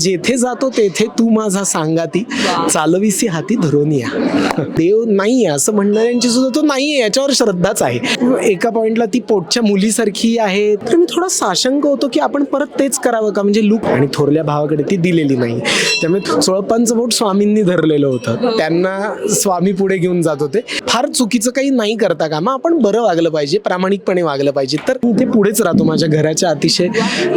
जेथे जातो तेथे तू माझा सांगाती चालविसी हाती धरून या. देव नाहीये असं म्हणणाऱ्यांची सुद्धा तो नाहीये याच्यावर श्रद्धाच आहे. एका पॉइंटला ती पोटच्या मुलीसारखी आहे. तर मी थोडा साशंक होतो की आपण परत तेच करावं का? म्हणजे लूक आणि थोरल्या भावाकडे ती दिलेली नाही. त्यामुळे सोळप्पांचं बोट स्वामींनी धरलेलं होतं. त्यांना स्वामी पुढे घेऊन जात होते. फार चुकीचं काही नाही करता का मग आपण बरं वागलं पाहिजे प्रामाणिकपणे वागलं पाहिजे. तर मी इथे पुढेच राहतो. माझ्या घराच्या अतिशय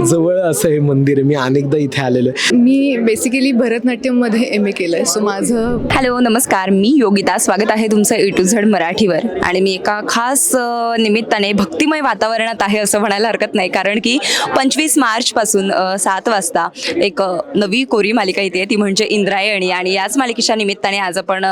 जवळ असं हे मंदिर आहे. मी अनेकदा इथे आलेलो आहे. मी बेसिकली भरतनाट्यममध्ये एम ए केलं आहे सो माझं हॅलो नमस्कार. मी योगिता. स्वागत आहे तुमचं ए टू झेड मराठीवर. आणि मी एका खास निमित्ताने भक्तिमय वातावरणात आहे असं म्हणायला हरकत नाही. कारण की पंचवीस मार्चपासून सात वाजता एक नवी कोरी मालिका येते ती म्हणजे इंद्रायणी. आणि याच मालिकेच्या निमित्ताने आज आपण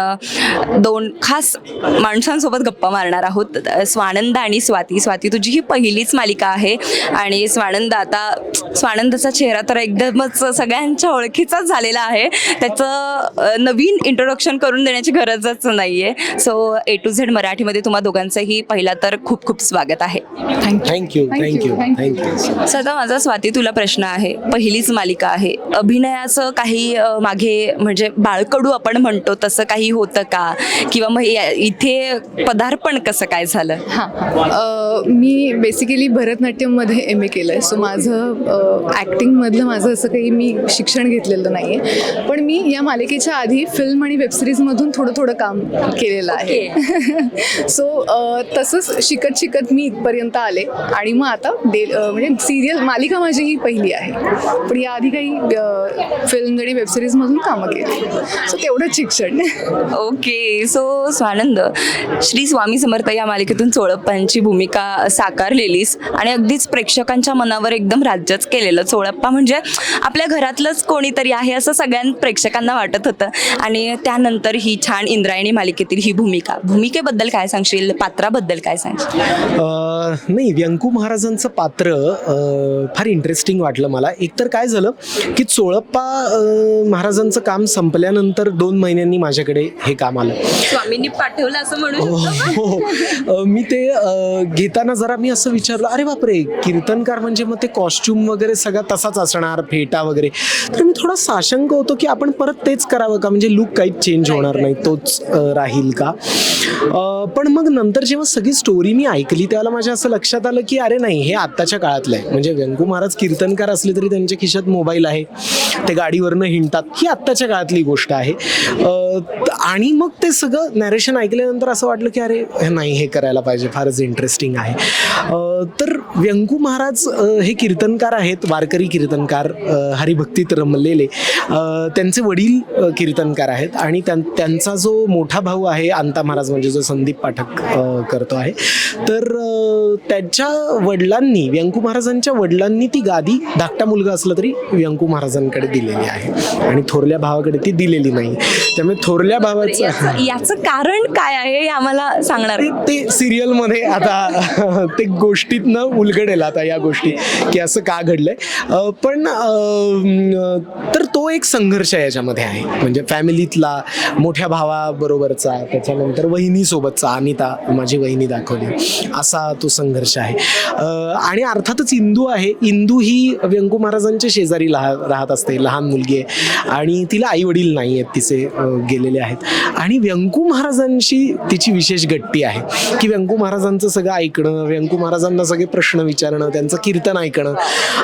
दोन खास माणसांसोबत गप्पा मारणार आहोत. स्वानंद आणि स्वाती. स्वाती तुझी ही पहिलीच मालिका आहे. आणि स्वानंद आता स्वानंदाचा चेहरा तर एकदमच सगळ्या सगळ्यांच्या ओळखीचाच झालेला आहे. त्याचं नवीन इंट्रोडक्शन करून देण्याची गरजच नाही आहे सो ए टू झेड मराठीमध्ये तुम्हा दोघांचंही पहिला तर खूप खूप स्वागत आहे. Thank you thank you. थँक्यू सदा माझा स्वाती तुला प्रश्न आहे. पहिलीच मालिका आहे. अभिनयाचं काही मागे म्हणजे बाळकडू आपण म्हणतो तसं काही होतं का? किंवा मग या- इथे पदार्पण कसं काय झालं? हां. मी बेसिकली भरतनाट्यममध्ये एम ए केलं आहे सो माझं ॲक्टिंगमधलं माझं असं काही मी शिक्षण घेतलेलं नाही आहे पण मी या मालिकेच्या आधी फिल्म आणि वेबसिरीजमधून थोडं थोडं काम केलेलं आहे. सो तसंच शिकत शिकत मी इथपर्यंत आले आणि मग आता डे म्हणजे सिरियल मालिका माझी ही पहिली आहे. पण याआधी काही फिल्म आणि वेबसिरीजमधून कामं केली. सो तेवढंच शिक्षण. ओके. सो स्वानंद श्री स्वामी समर्थ या मालिकेतून चोळप्पांची भूमिका साकारलेलीस आणि अगदीच प्रेक्षकांच्या मनावर एकदम राज्यच केलेलं. चोळप्पा म्हणजे आपल्या घरातलंच कोणीतरी आहे असं सगळ्या प्रेक्षकांना वाटत होतं. आणि त्यानंतर ही छान इंद्रायणी मालिकेतील ही भूमिका. भूमिकेबद्दल काय सांगशील? पात्राबद्दल काय सांगशील? नाही व्यंकू महाराजांचं पात्र फार इंटरेस्टिंग वाटलं मला. एकतर काय झालं की चोळप्पा महाराजांचं काम संपल्यानंतर दोन महिन्यांनी माझ्याकडे हे काम आलं. स्वामींनी पाठवलं असं म्हणू हो, हो. मी ते घेताना जरा मी असं विचारलं अरे बापरे! कीर्तनकार म्हणजे मग ते कॉस्ट्युम वगैरे सगळा तसाच असणार फेटा वगैरे. तर मी थोडा साशंक होतो की आपण परत तेच करावं का? म्हणजे लुक काहीच चेंज होणार नाही तोच राहील का? पण मग नंतर जेव्हा सगळी स्टोरी मी ऐकली त्यावेळेला माझ्या असं लक्षात आलं की अरे नाही हे आत्ताच्या काळातलं आहे. म्हणजे व्यंकू महाराज कीर्तनकार असले तरी त्यांच्या खिशात मोबाईल आहे. ते गाडीवरनं हिंडतात. ही आत्ताच्या काळातली गोष्ट आहे. त- आणि मग ते सगळं नॅरेशन ऐकल्यानंतर असं वाटलं की अरे हे नाही हे करायला पाहिजे. फारच इंटरेस्टिंग आहे. तर व्यंकू महाराज हे कीर्तनकार आहेत. वारकरी कीर्तनकार हरिभक्तीत रमलेले त्यांचे वडील कीर्तनकार आहेत. आणि त्यां त्यांचा जो मोठा भाऊ आहे अंता महाराज म्हणजे जो संदीप पाठक करतो आहे. तर त्यांच्या त्याच्या वडिलांनी व्यंकू महाराजांच्या वडिलांनी ती गादी धाकटा मुलगा असला तरी व्यंकू महाराजांकडे दिलेली आहे. आणि थोरल्या भावाकडे ती दिलेली नाही. त्यामुळे थोरल्या भावाचं याचं कारण काय आहे हे आम्हाला सांगणार ते सिरियलमध्ये आता ते गोष्टीतनं उलगडेल आता या गोष्टी की असं का घडलंय. पण तर तो एक संघर्ष याच्यामध्ये आहे. म्हणजे फॅमिलीतला मोठ्या भावाबरोबरचा त्याच्यानंतर वहिनीसोबतचा अनिता माझी वहिनी दाखवली. असा तो संघर्ष आहे. आणि अर्थातच इंदू आहे. इंदू ही व्यंकू महाराजांच्या शेजारी लहा राहत असते लहान मुलगी आहे. आणि तिला आई वडील नाही आहेत तिचे गेलेले आहेत. आणि व्यंकू महाराजांशी तिची विशेष गट्टी आहे. की व्यंकू महाराजांचं सगळं ऐकणं व्यंकू महाराजांना सगळे प्रश्न विचारणं त्यांचं कीर्तन ऐकणं.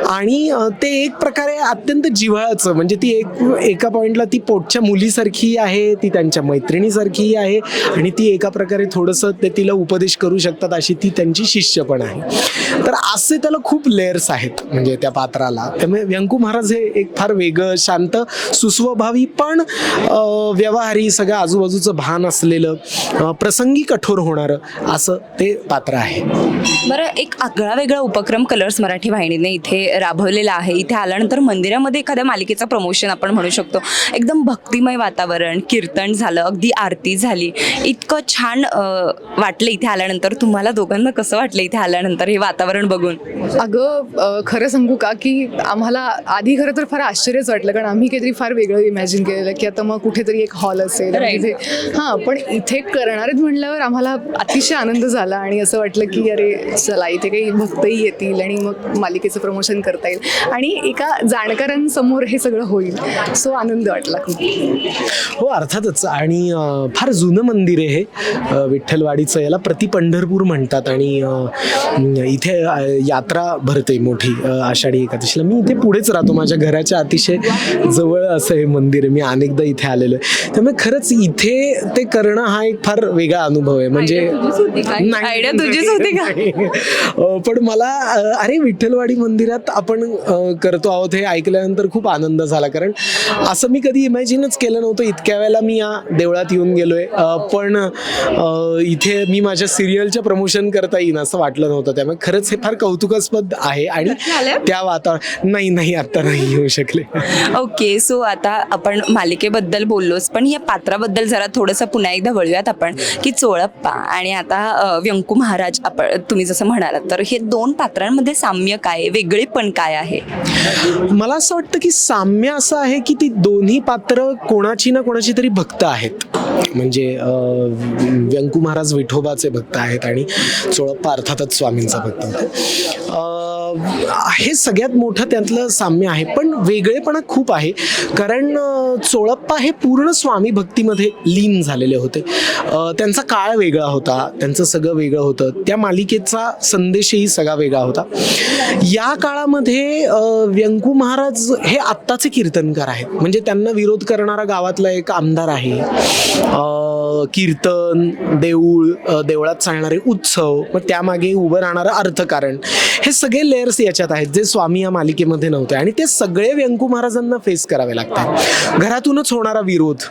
आणि ते एक प्रकारे अत्यंत जिव्हाळाचं म्हणजे ती एक एका पॉईंटला ती पोटच्या मुलीसारखी आहे ती त्यांच्या मैत्रिणीसारखी आहे आणि ती एका प्रकारे थोडंसं ते तिला उपदेश करू शकतात अशी ती त्यांची शिष्य पण आहे. तर असे त्याला खूप लेअर्स आहेत म्हणजे त्या पात्राला. त्यामुळे व्यंकू महाराज हे एक फार वेगळं शांत सुस्वभावी पण व्यवहारी सगळं आजूबाजूचं भान असलेलं प्रसंगी कठोर होणारं असं ते पात्र आहे. बरं एक आगळा वेगळा उपक्रम कलर्स मराठी वाहिनीने इथे राबवलेला आहे. इथे आल्यानंतर मंदिरामध्ये एखाद्या मालिकेचा प्रमोशन आपण म्हणू शकतो. एकदम भक्तिमय वातावरण कीर्तन झालं अगदी आरती झाली. इतकं छान वाटलं इथे आल्यानंतर. तुम्हाला दोघांना कसं वाटलं इथे आल्यानंतर हे वातावरण बघून? अगं खरं सांगू का की आम्हाला आधी खरं तर फार आश्चर्यच वाटलं. कारण आम्ही काहीतरी फार वेगळं इमॅजिन केलेलं की आता मग कुठेतरी एक हॉल असेल. Right. तिथे हां पण इथे करणार आहेत म्हणल्यावर आम्हाला अतिशय आनंद झाला. आणि असं वाटलं की अरे चला इथे काही भक्तही येतील आणि मग मालिकेचं प्रमोशन करता येईल. आणि एका जाणकारांसमोर हे सगळं होईल. होईल सो आनंद वाटला खूप. हो अर्थातच. आणि फार जुनं मंदिर आहे हे. विठ्ठलवाडीचं. याला प्रति पंढरपूर म्हणतात आणि इथे यात्रा भरते मोठी आषाढी एकादशीला. मी इथे पुढेच राहतो. माझ्या घराच्या अतिशय जवळ असं हे मंदिर आहे. मी अनेकदा इथे आलेलो आहे. त्यामुळे खरंच इथे ते करणं हा एक फार वेगळा अनुभव आहे. म्हणजे Idea तुझीच होती का? पण मला अरे विठ्ठलवाडी मंदिरात आपण करतो आहोत हे ऐकल्यानंतर खूप आनंद झाला. कारण असं मी कधी इमॅजिनच केलं नव्हतं. इतक्या वेळेला मी या देवळात येऊन गेलोय. पण इथे मी माझ्या सिरियलच्या प्रमोशन करता येईन असं वाटलं नव्हतं. त्यामुळे खरंच हे फार कौतुकास्पद आहे आणि? त्या वातावरण नाही नाही आता नाही येऊ शकले. ओके सो आता आपण मालिकेबद्दल बोललोच पण या पात्राबद्दल जरा थोडंसं पुन्हा एकदा वळूयात आपण की चोळप्पा आणि आता व्यंकू महाराज आपण तुम्ही जसं म्हणालात तर हे दोन पात्रांमध्ये साम्य काय आहे? वेगळेपण काय आहे? मला असं वाटतं की साम्य असं आहे की ती दोन्ही पात्र कोणाची ना कोणाची तरी भक्त आहेत. म्हणजे व्यंकू महाराज विठोबाचे भक्त आहेत आणि चोळप्पा अर्थातच स्वामींचा भक्त होता. हे सगळ्यात मोठं त्यातलं साम्य आहे. पण वेगळेपणा खूप आहे. कारण चोळप्पा हे पूर्ण स्वामी भक्तीमध्ये लीन झालेले होते. त्यांचा काळ वेगळा होता. त्यांचं सगळं वेगळं होतं. त्या मालिकेचा संदेशही सगळा वेगळा होता. या काळामध्ये व्यंकू महाराज हे आत्ताचे कीर्तनकार आहेत. म्हणजे त्यांना विरोध करणारा गावातला एक आमदार आहे. कीर्तन देऊळ देवळात चालणारे उत्सव मग त्यामागे उभं राहणारं अर्थकारण हे सगळे लेयर्स याच्यात आहेत जे स्वामी या मालिकेमध्ये नव्हते. आणि ते सगळे व्यंकू महाराजांना फेस करावे लागतात. घरातूनच होणारा विरोध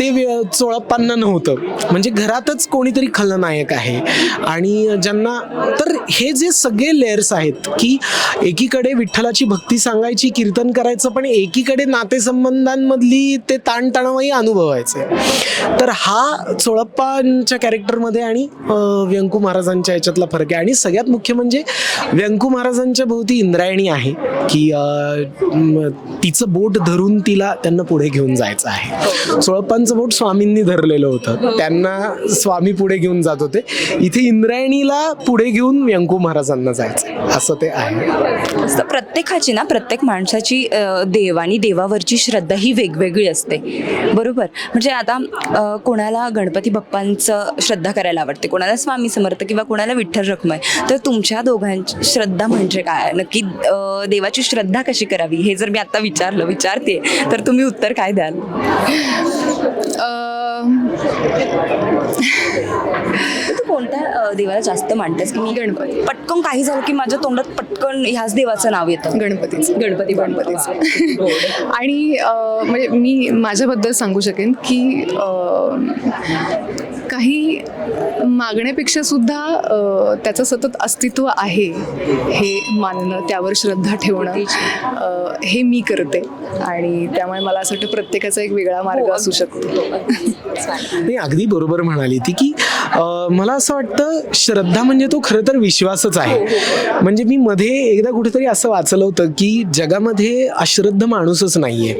ते चोळप्पांना नव्हतं. म्हणजे घरातच कोणीतरी खलनायक आहे. आणि ज्यांना तर हे जे सगळे लेअर्स आहेत की एकीकडे विठ्ठलाची भक्ती सांगायची कीर्तन करायचं पण एकीकडे नातेसंबंधांमधली ते ताणतणावही अनुभवायचे. तर हा चोळप्पांच्या कॅरेक्टरमध्ये आणि व्यंकू महाराजांच्या याच्यातला फरक आहे. आणि सगळ्यात मुख्य म्हणजे व्यंकू महाराजांच्या भोवती इंद्रायणी आहे की तिचं बोट धरून तिला त्यांना पुढे घेऊन जायचं आहे. चोळप्पांचं बोट स्वामींनी धरलेलं होतं. त्यांना स्वामी पुढे घेऊन जात होते. इथे इंद्रायणीला पुढे घेऊन व्यंकू महाराजांना जायचं असं ते आहे. प्रत्येकाची ना प्रत्येक माणसाची देव आणि देवावरची श्रद्धा ही वेगवेगळी असते. बरोबर? म्हणजे आता कोणाला गणपती बाप्पांचं श्रद्धा करायला आवडते कोणाला स्वामी समर्थ किंवा कोणाला विठ्ठल रखमय तर तुमच्या दोघांची श्रद्धा म्हणजे काय? नक्की देवाची श्रद्धा कशी करावी? हे जर मी आता विचारलं विचारते तर तुम्ही उत्तर काय द्याल? तू कोणत्या देवाला जास्त मानतेस? की मी गणपती. पटकन काही झालं की माझ्या तोंडात पटकन ह्याच देवाचं नाव येतं? गणपतीचं. गणपती गणपतीचं. आणि म्हणजे मी माझ्याबद्दल सांगू शकेन की काही मागण्यापेक्षा सुद्धा त्याचं सतत अस्तित्व आहे हे मानणं त्यावर श्रद्धा ठेवणं हे मी करते. आणि त्यामुळे मला असं वाटतं प्रत्येकाचा एक वेगळा मार्ग असू शकतो. नाही अगदी बरोबर म्हणाली ती की मला असं वाटतं श्रद्धा म्हणजे तो खरं तर विश्वासच आहे. म्हणजे मी मध्ये एकदा कुठेतरी असं वाचलं होतं की जगामध्ये अश्रद्ध माणूसच नाहीये.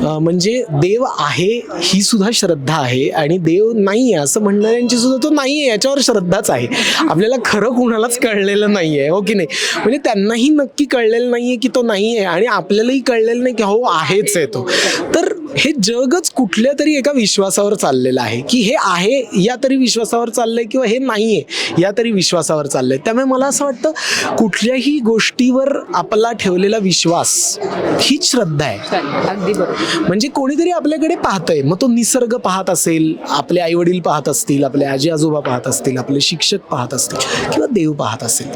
म्हणजे देव आहे ही सुद्धा श्रद्धा आहे आणि देव नाही आहे असं म्हणणाऱ्यांची सुद्धा तो आहे याच्यावर श्रद्धाच आहे. आपल्याला खरं कुणालाच कळलेलं नाहीये हो की नाही? म्हणजे त्यांनाही नक्की कळलेलं नाही आहे की तो नाही आहे आणि आपल्यालाही कळलेलं नाही की हो आहेच आहे तो. तर हे जगच कुठल्या तरी एका विश्वासावर चाललेलं आहे. की हे आहे या तरी विश्वासावर चाललंय किंवा हे नाहीये या तरी विश्वासावर चाललंय. त्यामुळे मला असं वाटतं कुठल्याही गोष्टीवर आपला ठेवलेला विश्वास हीच श्रद्धा आहे. अगदी बरोबर. म्हणजे कोणीतरी आपल्याकडे पाहतंय. मग तो निसर्ग पाहत असेल आपले आई वडील पाहत असतील आपले आजी आजोबा पाहत असतील आपले शिक्षक पाहत असतील किंवा देव पाहत असेल.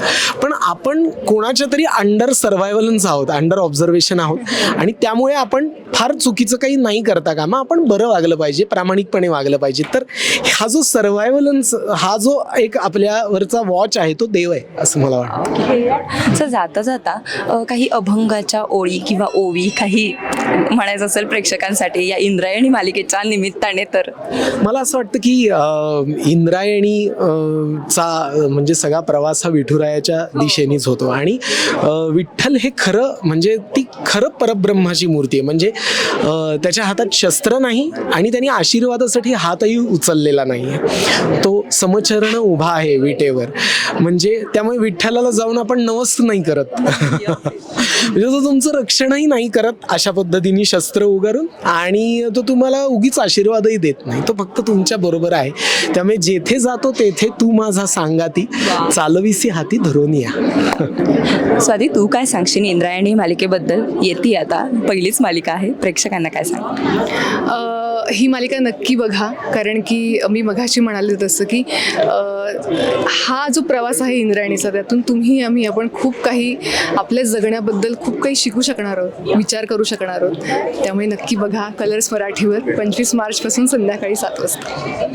पण आपण कोणाच्या तरी अंडर सर्वायवलन्स आहोत अंडर ऑब्झर्वेशन आहोत आणि त्यामुळे आपण फार चुकीचं काही नाही करता का मग आपण बरं वागलं पाहिजे प्रामाणिकपणे वागलं पाहिजे. तर हा जो सर्वायवलन्स हा जो एक आपल्यावरचा वॉच आहे तो देव आहे असं मला वाटतं. असं जाता जाता काही अभंगाच्या ओळी किंवा ओवी काही म्हणायचं असेल प्रेक्षकांसाठी या इंद्रायणी मालिकेच्या निमित्ताने तर? मला असं वाटतं की इंद्रायणी चा म्हणजे सगळा प्रवास हा विठुरायाच्या दिशेनेच होतो. आणि विठ्ठल हे खरं म्हणजे ती खरं परब्रह्माची मूर्ती आहे. म्हणजे त्याच्या हातात शस्त्र नाही आणि त्यांनी आशीर्वादासाठी हातही उचललेला नाही आहे तो समचरण उभा आहे विटेवर. म्हणजे त्यामुळे विठ्ठलाला जाऊन आपण नवस नाही करत. म्हणजे तो तुमचं रक्षणही नाही करत अशा पद्धतीने शस्त्र उगारून आणि तो तुम्हाला उगीच आशीर्वादही देत नाही. तो फक्त तुमच्या बरोबर आहे. त्यामुळे जेथे जातो तेथे तू माझा सांगाती. चालविसी हाती धरून या. स्वाती तू काय सांगशील इंद्रायणी मालिकेबद्दल? येते आता. पहिलीच मालिका आहे. प्रेक्षकांना काय सांग ही मालिका नक्की बघा कारण की मी मघाशी म्हणाले तसं की हा जो प्रवास आहे इंद्रायणीचा त्यातून तुम्ही आम्ही आपण खूप काही आपल्या जगण्याबद्दल खूप काही शिकू शकणार आहोत विचार करू शकणार आहोत. त्यामुळे नक्की बघा कलर्स मराठीवर पंचवीस मार्चपासून संध्याकाळी सात वाजता.